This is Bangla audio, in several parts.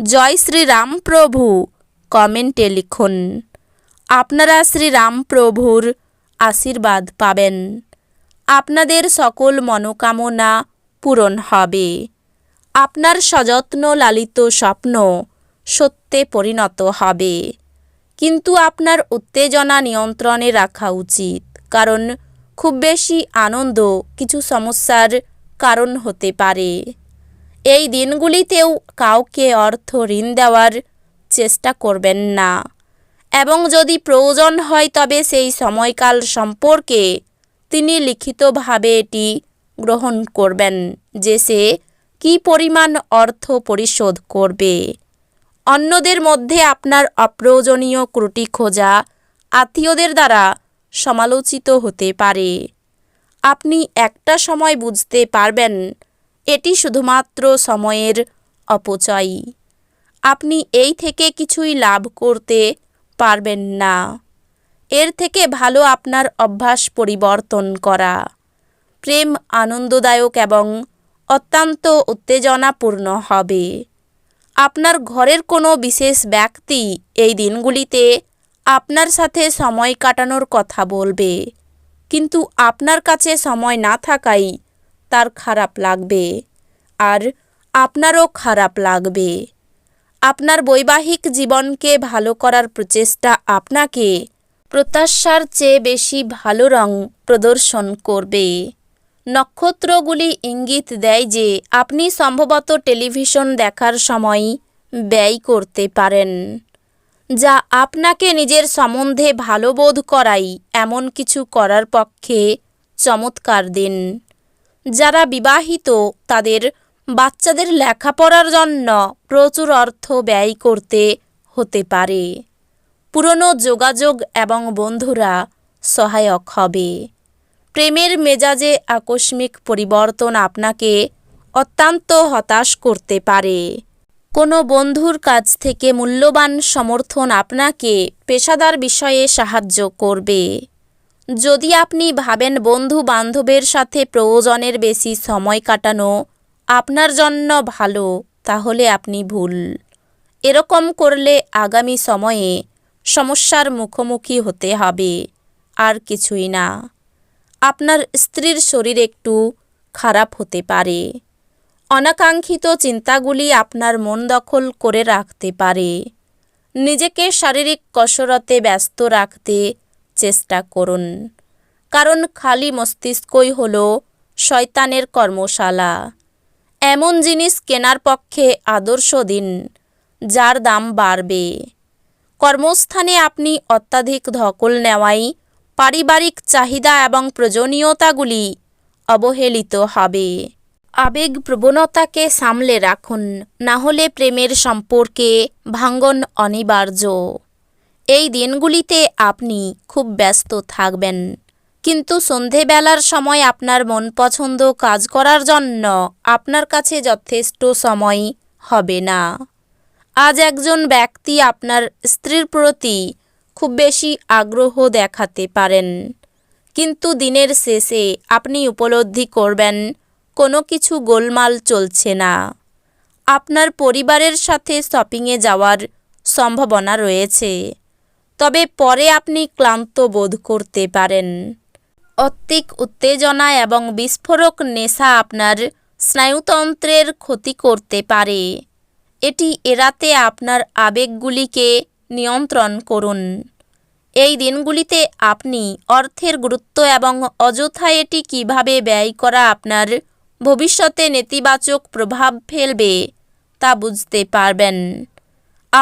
জয় শ্রীরামপ্রভু কমেন্টে লিখুন। আপনারা শ্রীরামপ্রভুর আশীর্বাদ পাবেন। আপনাদের সকল মনোকামনা পূরণ হবে। আপনার সযত্ন লালিত স্বপ্ন সত্যে পরিণত হবে। কিন্তু আপনার উত্তেজনা নিয়ন্ত্রণে রাখা উচিত, কারণ খুব বেশি আনন্দ কিছু সমস্যার কারণ হতে পারে। এই দিনগুলিতেও কাউকে অর্থ ঋণ দেওয়ার চেষ্টা করবেন না। এবং যদি প্রয়োজন হয়, তবে সেই সময়কাল সম্পর্কে তিনি লিখিতভাবে এটি গ্রহণ করবেন যে সে কী পরিমাণ অর্থ পরিশোধ করবে। অন্যদের মধ্যে আপনার অপ্রয়োজনীয় ক্রুটি খোঁজা আত্মীয়দের দ্বারা সমালোচিত হতে পারে। আপনি একটা সময় বুঝতে পারবেন এটি শুধুমাত্র সময়ের অপচয়। আপনি এই থেকে কিছুই লাভ করতে পারবেন না। এর থেকে ভালো আপনার অভ্যাস পরিবর্তন করা। প্রেম আনন্দদায়ক এবং অত্যন্ত উত্তেজনাপূর্ণ হবে। আপনার ঘরের কোনো বিশেষ ব্যক্তি এই দিনগুলিতে আপনার সাথে সময় কাটানোর কথা বলবে। কিন্তু আপনার কাছে সময় না থাকাই তার খারাপ লাগবে আর আপনারও খারাপ লাগবে। আপনার বৈবাহিক জীবনকে ভালো করার প্রচেষ্টা আপনাকে প্রত্যাশার চেয়ে বেশি ভালো রং প্রদর্শন করবে। নক্ষত্রগুলি ইঙ্গিত দেয় যে আপনি সম্ভবত টেলিভিশন দেখার সময় ব্যয় করতে পারেন, যা আপনাকে নিজের সম্বন্ধে ভালো বোধ করাই এমন কিছু করার পক্ষে চমৎকার দিন। যারা বিবাহিত, তাদের বাচ্চাদের লেখাপড়ার জন্য প্রচুর অর্থ ব্যয় করতে হতে পারে। পুরনো যোগাযোগ এবং বন্ধুরা সহায়ক হবে। প্রেমের মেজাজে আকস্মিক পরিবর্তন আপনাকে অত্যন্ত হতাশ করতে পারে। কোনো বন্ধুর কাছ থেকে মূল্যবান সমর্থন আপনাকে পেশাদার বিষয়ে সাহায্য করবে। যদি আপনি ভাবেন বন্ধু বান্ধবের সাথে প্রয়োজনের বেশি সময় কাটানো আপনার জন্য ভালো, তাহলে আপনি ভুল। এরকম করলে আগামী সময়ে সমস্যার মুখোমুখি হতে হবে, আর কিছুই না। আপনার স্ত্রীর শরীর একটু খারাপ হতে পারে। অনাকাঙ্ক্ষিত চিন্তাগুলি আপনার মন দখল করে রাখতে পারে। নিজেকে শারীরিক কসরতে ব্যস্ত রাখতে চেষ্টা করুন। কারণ খালি মস্তিষ্কই হল শয়তানের কর্মশালা। এমন জিনিস কেনার পক্ষে আদর্শ দিন, যার দাম বাড়বে। কর্মস্থানে আপনি অত্যাধিক ধকল নেওয়াই পারিবারিক চাহিদা এবং প্রয়োজনীয়তাগুলি অবহেলিত হবে। আবেগ প্রবণতাকে সামলে রাখুন, না হলে প্রেমের সম্পর্কে ভাঙ্গন অনিবার্য। এই দিনগুলিতে আপনি খুব ব্যস্ত থাকবেন। কিন্তু সন্ধেবেলার সময় আপনার মন পছন্দ কাজ করার জন্য আপনার কাছে যথেষ্ট সময় হবে না। আজ একজন ব্যক্তি আপনার স্ত্রীর প্রতি খুব বেশি আগ্রহ দেখাতে পারেন। কিন্তু দিনের শেষে আপনি উপলব্ধি করবেন, কোনো কিছু গোলমাল চলছে না। আপনার পরিবারের সাথে শপিংয়ে যাওয়ার সম্ভাবনা রয়েছে। তবে পরে আপনি ক্লান্ত বোধ করতে পারেন। অত্যিক উত্তেজনা এবং বিস্ফোরক নেশা আপনার স্নায়ুতন্ত্রের ক্ষতি করতে পারে। এটি এড়াতে আপনার আবেগগুলিকে নিয়ন্ত্রণ করুন। এই দিনগুলিতে আপনি অর্থের গুরুত্ব এবং অযথা এটি কীভাবে ব্যয় করা আপনার ভবিষ্যতে নেতিবাচক প্রভাব ফেলবে তা বুঝতে পারবেন।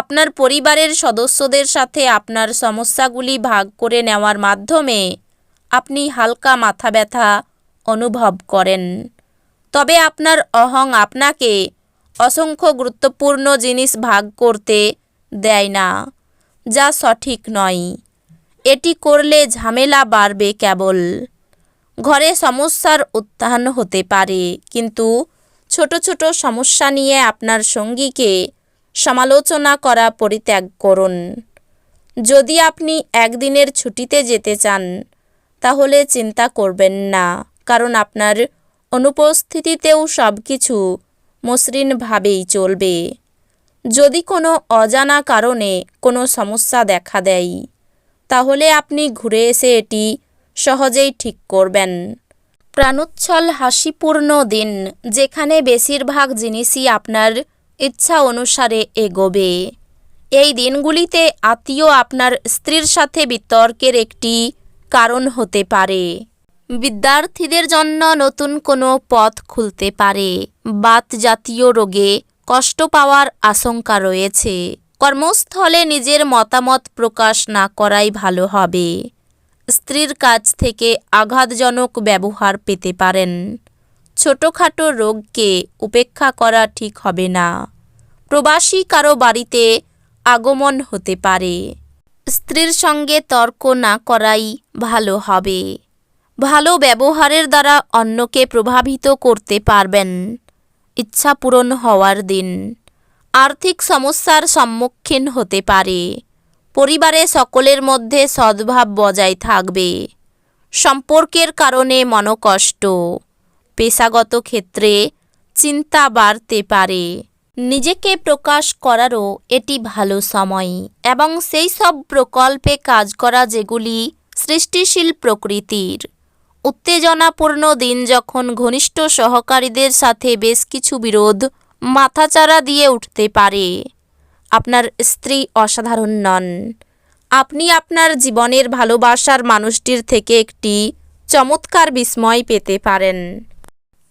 আপনার পরিবারের সদস্যদের সাথে আপনার সমস্যাগুলি ভাগ করে নেওয়ার মাধ্যমে আপনি হালকা মাথা ব্যথা অনুভব করেন। তবে আপনার অহং আপনাকে অসংখ্য গুরুত্বপূর্ণ জিনিস ভাগ করতে দেয় না, যা সঠিক নয়। এটি করলে ঝামেলা বাড়বে কেবল। ঘরে সমস্যার উত্থান হতে পারে, কিন্তু ছোট ছোট সমস্যা নিয়ে আপনার সঙ্গীকে সমালোচনা করা পরিত্যাগ করুন। যদি আপনি একদিনের ছুটিতে যেতে চান, তাহলে চিন্তা করবেন না, কারণ আপনার অনুপস্থিতিতেও সব কিছু মসৃণভাবেই চলবে। যদি কোনো অজানা কারণে কোনো সমস্যা দেখা দেয়, তাহলে আপনি ঘুরে এসে এটি সহজেই ঠিক করবেন। প্রাণোচ্ছল হাসিপূর্ণ দিন, যেখানে বেশিরভাগ জিনিসই আপনার ইচ্ছা অনুসারে এগোবে। এই দিনগুলিতে আত্মীয় আপনার স্ত্রীর সাথে বিতর্কের একটি কারণ হতে পারে। বিদ্যার্থীদের জন্য নতুন কোনো পথ খুলতে পারে। বাত জাতীয় রোগে কষ্ট পাওয়ার আশঙ্কা রয়েছে। কর্মস্থলে নিজের মতামত প্রকাশ না করাই ভালো হবে। স্ত্রীর কাছ থেকে আঘাতজনক ব্যবহার পেতে পারেন। ছোটোখাটো রোগকে উপেক্ষা করা ঠিক হবে না। প্রবাসী কারও বাড়িতে আগমন হতে পারে। স্ত্রীর সঙ্গে তর্ক না করাই ভালো হবে। ভালো ব্যবহারের দ্বারা অন্যকে প্রভাবিত করতে পারবেন। ইচ্ছা পূরণ হওয়ার দিন। আর্থিক সমস্যার সম্মুখীন হতে পারে। পরিবারে সকলের মধ্যে সদ্ভাব বজায় থাকবে। সম্পর্কের কারণে মনকষ্ট। পেশাগত ক্ষেত্রে চিন্তা বাড়তে পারে। নিজেকে প্রকাশ করারও এটি ভালো সময় এবং সেই সব প্রকল্পে কাজ করা যেগুলি সৃষ্টিশীল প্রকৃতির। উত্তেজনাপূর্ণ দিন যখন ঘনিষ্ঠ সহকারীদের সাথে বেশ কিছু বিরোধ মাথাচাড়া দিয়ে উঠতে পারে। আপনার স্ত্রী অসাধারণ নন। আপনি আপনার জীবনের ভালোবাসার মানুষটির থেকে একটি চমৎকার বিস্ময় পেতে পারেন।